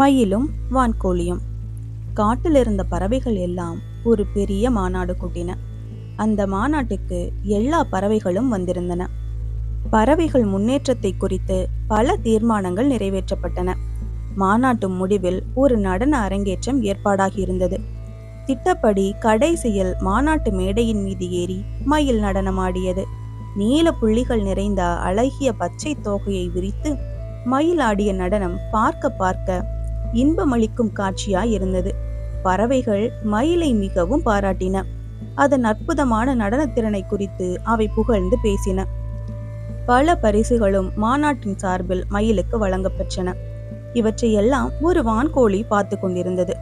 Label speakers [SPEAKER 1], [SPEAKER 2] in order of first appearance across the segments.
[SPEAKER 1] மயிலும் வான்கோழியும். காட்டில் இருந்த பறவைகள் எல்லாம் ஒரு பெரிய மாநாடு கூட்டின. அந்த மாநாட்டுக்கு எல்லா பறவைகளும் வந்திருந்தன. பறவைகள் முன்னேற்றத்தை குறித்து பல தீர்மானங்கள் நிறைவேற்றப்பட்டன. மாநாட்டு முடிவில் ஒரு நடன அரங்கேற்றம் ஏற்பாடாகியிருந்தது. திட்டப்படி கடைசியில் மாநாட்டு மேடையின் மீது ஏறி மயில் நடனமாடியது. நீல புள்ளிகள் நிறைந்த அழகிய பச்சை தோகையை விரித்து மயில் ஆடிய நடனம் பார்க்க பார்க்க இன்பமளிக்கும் காட்சியாய் இருந்தது பறவைகள் மயிலை மிகவும் பாராட்டின. அதன் அற்புதமான நடனத்திறனை குறித்து அவை புகழ்ந்து பேசின. பல பரிசுகளும் மாநாட்டின் சார்பில் மயிலுக்கு வழங்கப்பெற்றன. இவற்றையெல்லாம் ஒரு வான்கோழி பார்த்து கொண்டிருந்தது.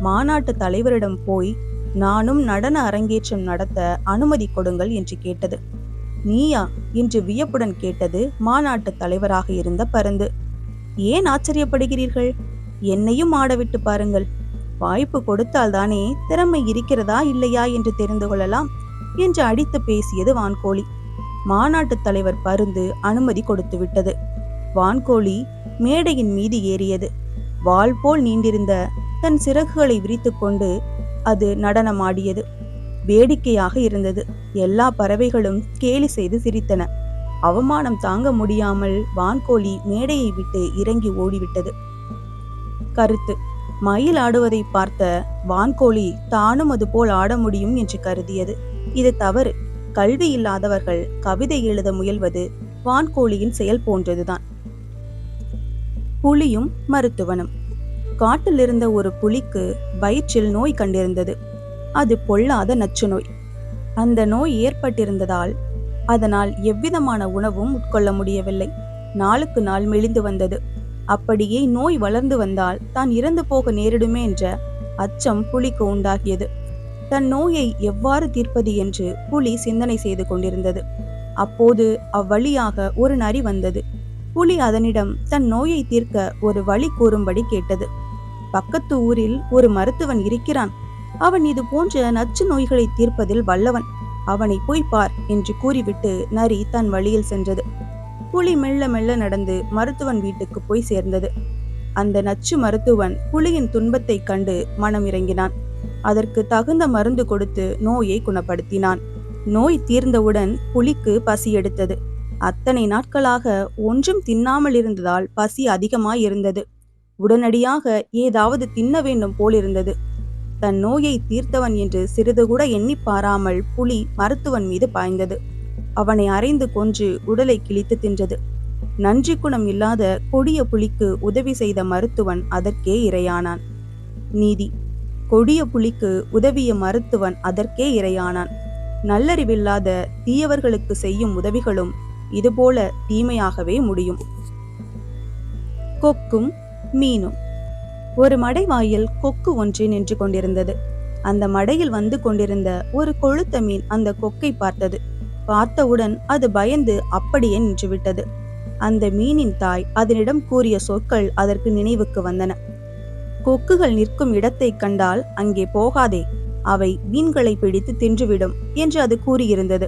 [SPEAKER 1] மாநாட்டு தலைவரிடம் போய் நானும் நடன அரங்கேற்றம் நடத்த அனுமதி கொடுங்கள் என்று கேட்டது. நீயா? என்று வியப்புடன் கேட்டது மாநாட்டு தலைவராக இருந்த பருந்து. ஏன் ஆச்சரியப்படுகிறீர்கள்? என்னையும் ஆடவிட்டு பாருங்கள். வாய்ப்பு கொடுத்தால்தானே திறமை இருக்கிறதா இல்லையா என்று தெரிந்து கொள்ளலாம் என்று அடித்து பேசியது வான்கோழி. மாநாட்டு தலைவர் பருந்து அனுமதி கொடுத்து விட்டது வான்கோழி மேடையின் மீது ஏறியது. வாள் போல் நீண்டிருந்த தன் சிறகுகளை விரித்துக்கொண்டு அது நடனமாடியது. வேடிக்கையாக இருந்தது. எல்லா பறவைகளும் கேலி செய்து சிரித்தன. அவமானம் தாங்க முடியாமல் வான்கோழி மேடையை விட்டு இறங்கி ஓடிவிட்டது. கருத்து. மயில் ஆடுவதை பார்த்த வான்கோழி தானும் அது போல் ஆட முடியும் என்று கருதியது. இது தவறு. கல்வி இல்லாதவர்கள் கவிதை எழுத முயல்வது வான்கோழியின் செயல் போன்றதுதான். புலியும் மருத்துவனும். காட்டில் இருந்த ஒரு புலிக்கு வயிற்றில் நோய் கண்டிருந்தது. அது பொல்லாத நச்சு நோய். அந்த நோய் ஏற்பட்டிருந்ததால் அதனால் எவ்விதமான உணவும் உட்கொள்ள முடியவில்லை. நாளுக்கு நாள் மெலிந்து வந்தது. அப்படியே நோய் வளர்ந்து வந்தால் தான் இறந்து போக நேரிடுமே என்ற அச்சம் புலிக்கு உண்டாகியது. தன் நோயை எவ்வாறு தீர்ப்பது என்று புலி சிந்தனை செய்து கொண்டிருந்தது. அப்போது அவ்வழியாக ஒரு நரி வந்தது. புலி அதனிடம் தன் நோயை தீர்க்க ஒரு வழி கூறும்படி கேட்டது. பக்கத்து ஊரில் ஒரு மருத்துவன் இருக்கிறான். அவன் இது போன்ற நச்சு நோய்களை தீர்ப்பதில் வல்லவன். அவனை போய் பார் என்று கூறிவிட்டு நரி தன் வழியில் சென்றது. புலி மெல்ல மெல்ல நடந்து மருத்துவன் வீட்டுக்கு போய் சேர்ந்தது. அந்த நச்சு மருத்துவன் புலியின் துன்பத்தை கண்டு மனம் இறங்கினான். அதற்கு தகுந்த மருந்து கொடுத்து நோயை குணப்படுத்தினான். நோய் தீர்ந்தவுடன் புலிக்கு பசி எடுத்தது. அத்தனை நாட்களாக ஒன்றும் தின்னாமல் இருந்ததால் பசி அதிகமாய் இருந்தது. உடனடியாக ஏதாவது தின்ன வேண்டும் போலிருந்தது தன் நோயை தீர்த்தவன் என்று சிறிது கூட எண்ணி பாராமல் புலி மருத்துவன் மீது பாய்ந்தது. அவனை அரைந்து கொன்று உடலை கிழித்து தின்றது. நன்றி குணம் இல்லாத கொடிய புலிக்கு உதவி செய்த மருத்துவன் அதற்கே இரையானான். நீதி. கொடிய புலிக்கு உதவிய மருத்துவன் அதற்கே இரையானான். நல்லறிவில்லாத தீயவர்களுக்கு செய்யும் உதவிகளும் இதுபோல தீமையாகவே முடியும். கொக்கும் மீனும். ஒரு மடைவாயில் கொக்கு ஒன்று நின்று கொண்டிருந்தது. அந்த மடையில் வந்து கொண்டிருந்த ஒரு கொழுத்த மீன் அந்த கொக்கை பார்த்தது. பார்த்தவுடன் அது பயந்து அப்படியே நின்றுவிட்டது. அந்த மீனின் தாய் அதனிடம் கூறிய சொற்கள் அதற்கு நினைவுக்கு வந்தன. கொக்குகள் நிற்கும் இடத்தை கண்டால் அங்கே போகாதே அவை மீன்களை பிடித்து தின்றுவிடும் என்று அது கூறியிருந்தது.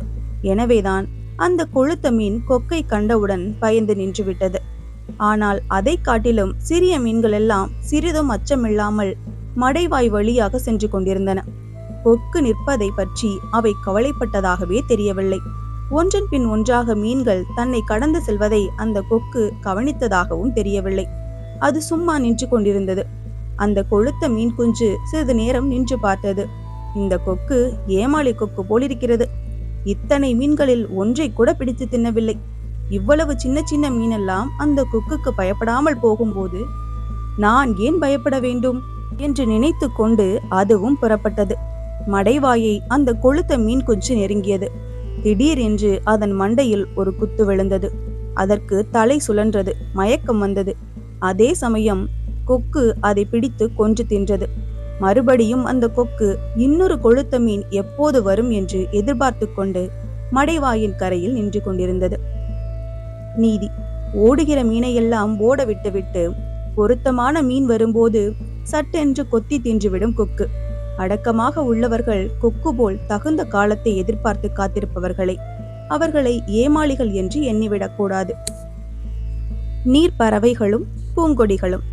[SPEAKER 1] எனவேதான் அந்த கொழுத்த மீன் கொக்கை கண்டவுடன் பயந்து நின்றுவிட்டது. ஆனால் அதை காட்டிலும் சிறிய மீன்கள் எல்லாம் சிறிதும் அச்சமில்லாமல் மடைவாய் வழியாக சென்று கொண்டிருந்தன. கொக்கு நிற்பதை பற்றி அவை கவலைப்பட்டதாகவே தெரியவில்லை. ஒன்றன் பின் ஒன்றாக மீன்கள் தன்னை கடந்து செல்வதை அந்த கொக்கு கவனித்ததாகவும் தெரியவில்லை. அது சும்மா நின்று கொண்டிருந்தது. அந்த கொழுத்த மீன் குஞ்சு சிறிது நேரம் நின்று பார்த்தது. இந்த கொக்கு ஏமாளி கொக்கு போலிருக்கிறது. இத்தனை மீன்களில் ஒன்றை கூட பிடித்து தின்னவில்லை. இவ்வளவு சின்ன சின்ன மீனெல்லாம் அந்த கொக்குக்கு பயப்படாமல் போகும்போது நான் ஏன் பயப்பட வேண்டும்? என்று நினைத்து கொண்டு அதுவும் புறப்பட்டது. மடைவாயை அந்த கொளுத்த மீன் குஞ்சு நெருங்கியது. திடீரென்று அதன் மண்டையில் ஒரு குத்து விழுந்தது. அதற்கு தலை சுழன்றது மயக்கம் வந்தது. அதே சமயம் கொக்கு அதை பிடித்து கொன்று தின்றது. மறுபடியும் அந்த கொக்கு இன்னொரு கொழுத்த மீன் எப்போது வரும்? என்று எதிர்பார்த்து கொண்டு மடைவாயின் கரையில் நின்று கொண்டிருந்தது. நீதி ஓடுகிற மீனையெல்லாம் ஓட விட்டுவிட்டு பொருத்தமான மீன் வரும்போது சட்டென்று கொத்தி தின்றுவிடும் கொக்கு. அடக்கமாக உள்ளவர்கள் கொக்கு போல் தகுந்த காலத்தை எதிர்பார்த்து காத்திருப்பவர்களை அவர்களை ஏமாளிகள் என்று எண்ணிவிடக்கூடாது. நீர் பறவைகளும் பூங்கொடிகளும்.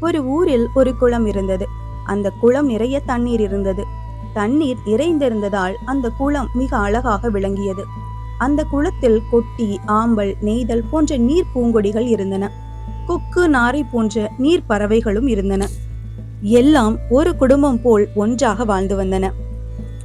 [SPEAKER 1] ஒரு ஊரில் ஒரு குளம் இருந்தது. அந்த குளம் நிறைய தண்ணீர் இருந்தது. தண்ணீர் நிறைந்திருந்ததால் அந்த குளம் மிக அழகாக விளங்கியது. அந்த குளத்தில் கொட்டி ஆம்பல் நெய்தல் போன்ற நீர் பூங்கொடிகள் இருந்தன. கொக்கு நாரை போன்ற நீர் பறவைகளும் இருந்தன. எல்லாம் ஒரு குடும்பம் போல் ஒன்றாக வாழ்ந்து வந்தன.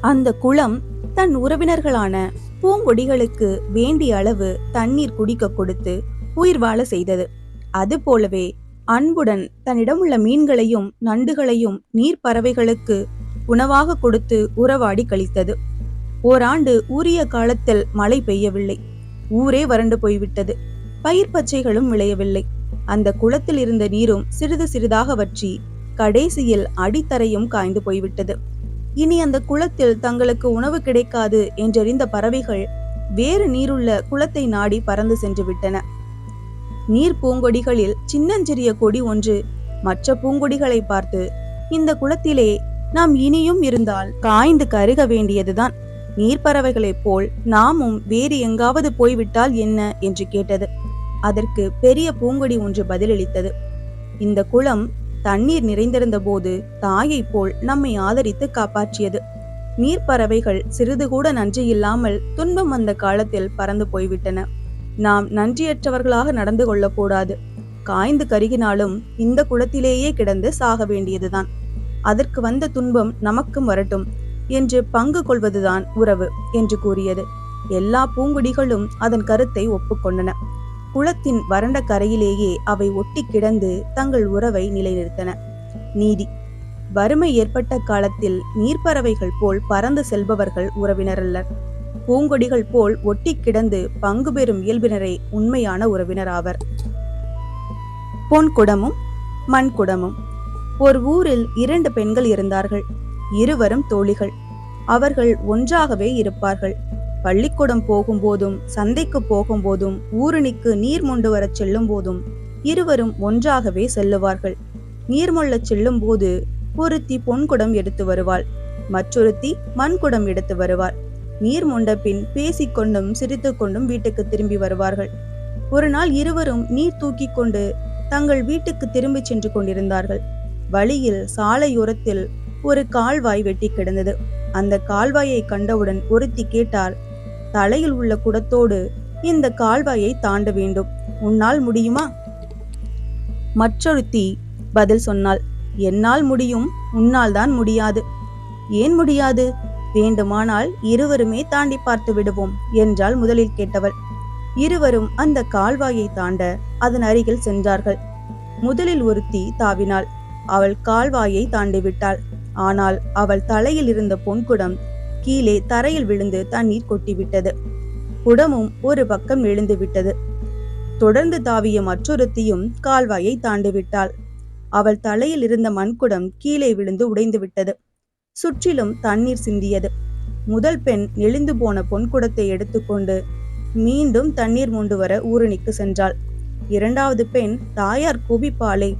[SPEAKER 1] அந்த குளம் தன் உறவினர்களான பூங்கொடிகளுக்கு வேண்டிய அளவு தண்ணீர் குடிக்க கொடுத்து உயிர் வாழ செய்தது. அது போலவே அன்புடன் தன்னிடம் உள்ள மீன்களையும் நண்டுகளையும் நீர் பறவைகளுக்கு உணவாக கொடுத்து உறவாடி கழித்தது. ஓராண்டு உரிய காலத்தில் மழை பெய்யவில்லை. ஊரே வறண்டு போய்விட்டது. பயிர் பச்சைகளும் விளையவில்லை. அந்த குளத்தில் இருந்த நீரும் சிறிது சிறிதாக வற்றி கடைசியில் அடித்தரையும் காய்ந்து போய்விட்டது. இனி அந்த குளத்தில் தங்களுக்கு உணவு கிடைக்காது என்றறிந்த பறவைகள் வேறு நீருள்ள குளத்தை நாடி பறந்து சென்று விட்டன. நீர் பூங்கொடிகளில் சின்னஞ்சிறிய கொடி ஒன்று மற்ற பூங்கொடிகளை பார்த்து இந்த குளத்திலே நாம் இனியும் இருந்தால் காய்ந்து கருக வேண்டியதுதான். நீர்ப்பறவைகளைப் போல் நாமும் வேறு எங்காவது போய்விட்டால் என்ன? என்று கேட்டது. அதற்கு பெரிய பூங்கொடி ஒன்று பதிலளித்தது. இந்த குளம் தண்ணீர் நிறைந்திருந்த போது தாயைப் போல் நம்மை ஆதரித்து காப்பாற்றியது. நீர்ப்பறவைகள் சிறிது கூட நன்றி இல்லாமல் துன்பம் வந்த காலத்தில் பறந்து போய்விட்டன. நாம் நன்றியற்றவர்களாக நடந்து கொள்ளக்கூடாது. காய்ந்து கருகினாலும் இந்த குளத்திலேயே கிடந்து சாக வேண்டியதுதான். அதற்கு வந்த துன்பம் நமக்கும் வரட்டும் என்று பங்கு கொள்வதுதான் உறவு என்று கூறியது. எல்லா பூங்குடிகளும் அதன் கருத்தை ஒப்புக்கொண்டன. குளத்தின் வறண்ட கரையிலேயே அவை ஒட்டி கிடந்து தங்கள் உறவை நிலைநிறுத்தன. நீதி. வறுமை ஏற்பட்ட காலத்தில் நீர்ப்பறவைகள் போல் பறந்து செல்பவர்கள் உறவினரல்லர். பூங்கொடிகள் போல் ஒட்டி கிடந்து பங்கு பெறும் இயல்பினரே உண்மையான உறவினர் ஆவர். பொன் குடமும் மண் குடமும் ஒரு ஊரில் இரண்டு பெண்கள் இருந்தார்கள். இருவரும் தோழிகள். அவர்கள் ஒன்றாகவே இருப்பார்கள். பள்ளிக்கூடம் போகும்போதும் சந்தைக்கு போகும்போதும் ஊரணிக்கு நீர் மொண்டு வரச் செல்லும் போதும் இருவரும் ஒன்றாகவே செல்லுவார்கள். நீர் மொள்ளச் செல்லும் போது ஒருத்தி பொன்குடம் எடுத்து வருவாள் மற்றொருத்தி மண்குடம் எடுத்து வருவாள். நீர் மொண்ட பின் பேசிக்கொண்டும் சிரித்துக்கொண்டும் வீட்டுக்கு திரும்பி வருவார்கள். ஒரு நாள் இருவரும் நீர் தூக்கி கொண்டு தங்கள் வீட்டுக்கு திரும்பி சென்று கொண்டிருந்தார்கள். வழியில் சாலையோரத்தில் ஒரு கால்வாய் வெட்டி கிடந்தது. அந்த கால்வாயை கண்டவுடன் ஒருத்தி கேட்டால் தலையில் உள்ள குடத்தோடு இந்த கால்வாயை தாண்ட வேண்டும். உன்னால் முடியுமா? மற்றொருத்தி பதில் சொன்னாள். என்னால் முடியும் உன்னால் தான் முடியாது. ஏன் முடியாது? வேண்டுமானால் இருவருமே தாண்டி பார்த்து விடுவோம் என்றால் முதலில் கேட்டவள். இருவரும் அந்த கால்வாயை தாண்ட அதன் அருகில் சென்றார்கள். முதலில் ஒருத்தி தாவினாள். அவள் கால்வாயை தாண்டி விட்டாள் ஆனால் அவள் தலையில் இருந்த பொன்குடம் கீழே தரையில் விழுந்து தண்ணீர் கொட்டிவிட்டது. குடமும் ஒரு பக்கம் விழுந்து விட்டது தொடர்ந்து தாவிய மற்றொருத்தியும் கால்வாயை தாண்டி விட்டாள் அவள் தலையில் இருந்த மண்குடம் கீழே விழுந்து உடைந்து விட்டது சுற்றிலும் தண்ணீர் சிந்தியது. முதல் பெண் நெளிந்து போன பொன்குடத்தை எடுத்துக்கொண்டு மீண்டும் தண்ணீர் மூண்டு வர ஊரணிக்கு சென்றாள். இரண்டாவது பெண் தாயார் குவிப்பாளே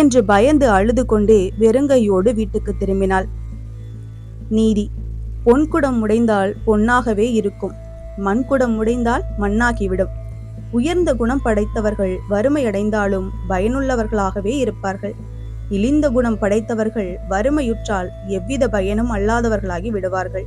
[SPEAKER 1] என்று பயந்து அழுது கொண்டே வெறுங்கையோடு வீட்டுக்கு திரும்பினாள். நீதி பொன்குடம் உடைந்தால் பொன்னாகவே இருக்கும். மண்குடம் உடைந்தால் மண்ணாகிவிடும். உயர்ந்த குணம் படைத்தவர்கள் வறுமையடைந்தாலும் பயனுள்ளவர்களாகவே இருப்பார்கள். இழிந்த குணம் படைத்தவர்கள் வறுமையுற்றால் எவ்வித பயனும் அல்லாதவர்களாகி விடுவார்கள்.